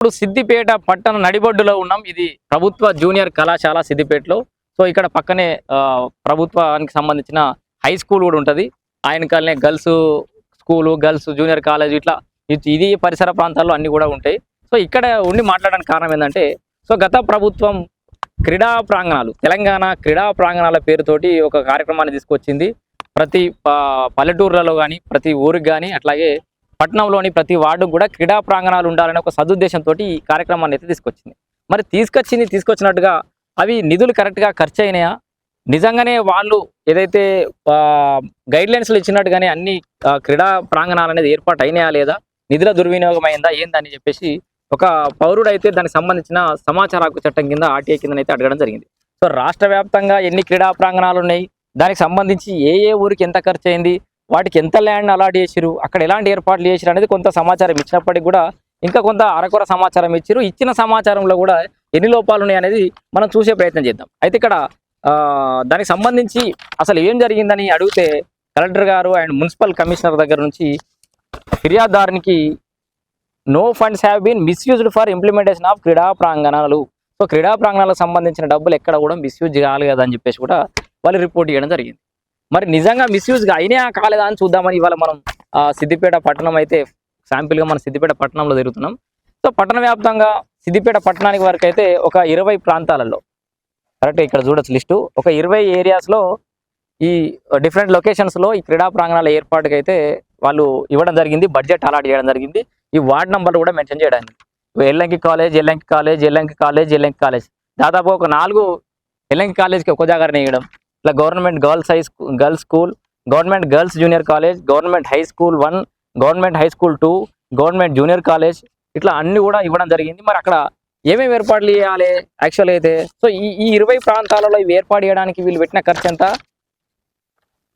ఇప్పుడు సిద్దిపేట పట్టణ నడిబొడ్డులో ఉన్నాం. ఇది ప్రభుత్వ జూనియర్ కళాశాల సిద్దిపేటలో. సో ఇక్కడ పక్కనే ప్రభుత్వానికి సంబంధించిన హై స్కూల్ కూడా ఉంటుంది. ఆయన కాలనే girls school girls junior college ఇట్లా ఇది- ఇది పరిసర ప్రాంతాల్లో అన్నీ కూడా ఉంటాయి. సో ఇక్కడ ఉండి మాట్లాడడానికి కారణం ఏంటంటే సో గత ప్రభుత్వం క్రీడా ప్రాంగణాలు తెలంగాణ క్రీడా ప్రాంగణాల పేరుతోటి ఒక కార్యక్రమాన్ని తీసుకొచ్చింది. ప్రతి పల్లెటూర్లలో కానీ ప్రతి ఊరికి కానీ అట్లాగే పట్టణంలోని ప్రతి వార్డు కూడా క్రీడా ప్రాంగణాలు ఉండాలనే ఒక సదుద్దేశంతో ఈ కార్యక్రమాన్ని అయితే తీసుకొచ్చింది. మరి తీసుకొచ్చింది తీసుకొచ్చినట్టుగా అవి నిధులు కరెక్ట్గా ఖర్చు అయినాయా నిజంగానే వాళ్ళు ఏదైతే గైడ్లైన్స్లు ఇచ్చినట్టుగానే అన్ని క్రీడా ప్రాంగణాలు అనేది ఏర్పాటు అయినాయా లేదా? నిధుల దుర్వినియోగం అయిందా ఏందని చెప్పేసి ఒక పౌరుడు అయితే దానికి సంబంధించిన సమాచార హక్కు చట్టం కింద ఆర్టీఐ కింద అయితే అడగడం జరిగింది. సో రాష్ట్ర వ్యాప్తంగా ఎన్ని క్రీడా ప్రాంగణాలు ఉన్నాయి? దానికి సంబంధించి ఏ ఏ ఊరికి ఎంత ఖర్చు అయింది వాటికి ఎంత ల్యాండ్ అలాట్ చేసిరు అక్కడ ఎలాంటి ఏర్పాట్లు చేసిరు అనేది కొంత సమాచారం ఇచ్చినప్పటికీ కూడా ఇంకా కొంత అరకొర సమాచారం ఇచ్చారు ఇచ్చిన సమాచారంలో కూడా ఎన్ని లోపాలు ఉన్నాయి అనేది మనం చూసే ప్రయత్నం చేద్దాం. అయితే ఇక్కడ ఆ, దానికి సంబంధించి అసలు ఏం జరిగిందని అడిగితే కలెక్టర్ గారు అండ్ మున్సిపల్ కమిషనర్ దగ్గర నుంచి ఫిర్యాదుదారునికి no funds have been misused for implementation of క్రీడా ప్రాంగణాలు. సో క్రీడా ప్రాంగణాలకు సంబంధించిన డబ్బులు ఎక్కడ కూడా మిస్యూజ్ కాలేదు అని చెప్పేసి కూడా వాళ్ళు రిపోర్ట్ చేయడం జరిగింది. మరి నిజంగా మిస్యూజ్గా అయినా కాలేదా అని చూద్దామని ఇవాళ మనం సిద్దిపేట పట్టణం అయితే శాంపిల్గా మనం సిద్దిపేట పట్టణంలో తిరుగుతున్నాం. సో పట్టణ వ్యాప్తంగా సిద్దిపేట పట్టణానికి వరకు అయితే ఒక ఇరవై ప్రాంతాలలో కరెక్ట్ ఇక్కడ చూడొచ్చు లిస్టు ఒక ఇరవై ఏరియాస్లో ఈ డిఫరెంట్ లొకేషన్స్లో ఈ క్రీడా ప్రాంగణాల ఏర్పాటుకి అయితే వాళ్ళు ఇవ్వడం జరిగింది బడ్జెట్ అలాట్ చేయడం జరిగింది. ఈ వార్డ్ నెంబర్లు కూడా మెన్షన్ చేయడానికి. Ellanki college Ellanki college Ellanki college Ellanki college దాదాపు ఒక నాలుగు ఎల్లంకి కాలేజ్కి ఒక జాగానే వేయడం. ఇట్లా government girls high school girls school government girls junior college government high school one government high school two government junior college ఇట్లా అన్ని కూడా ఇవ్వడం జరిగింది. మరి అక్కడ ఏమేమి ఏర్పాట్లు చేయాలి యాక్చువల్ అయితే? సో ఈ ఈ ఇరవై ప్రాంతాలలో ఇవి ఏర్పాటు చేయడానికి వీళ్ళు పెట్టిన ఖర్చు ఎంత?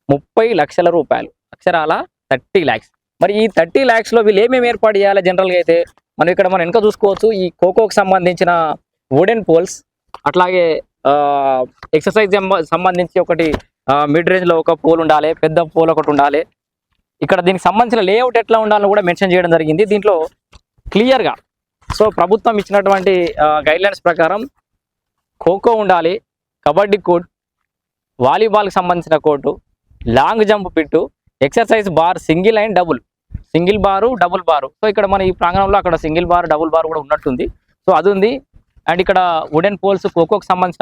ముప్పై లక్షల రూపాయలు. అక్షరాల థర్టీ ల్యాక్స్. మరి ఈ థర్టీ ల్యాక్స్లో వీళ్ళు ఏమేమి ఏర్పాటు చేయాలి జనరల్గా అయితే? మనం ఇక్కడ మనం వెనక చూసుకోవచ్చు. ఈ ఖోఖోకి సంబంధించిన వుడెన్ పోల్స్ అట్లాగే ఎక్సర్సైజ్ సంబంధించి ఒకటి మిడ్ రేంజ్లో ఒక పోల్ ఉండాలి పెద్ద పోల్ ఒకటి ఉండాలి. ఇక్కడ దీనికి సంబంధించిన లేఅవుట్ ఎట్లా ఉండాలని కూడా మెన్షన్ చేయడం జరిగింది. దీంట్లో క్లియర్గా సో ప్రభుత్వం ఇచ్చినటువంటి గైడ్ లైన్స్ ప్రకారం ఖోఖో ఉండాలి కబడ్డీ కోర్ట్ వాలీబాల్కి సంబంధించిన court long jump pit exercise bar single and double. Single bar double bar. So ఇక్కడ మన ఈ ప్రాంగణంలో అక్కడ సింగిల్ బార్ డబుల్ బార్ కూడా ఉన్నట్టుంది. సో అది ఉంది. అండ్ ఇక్కడ వుడెన్ పోల్స్ ఖోఖోకి సంబంధించిన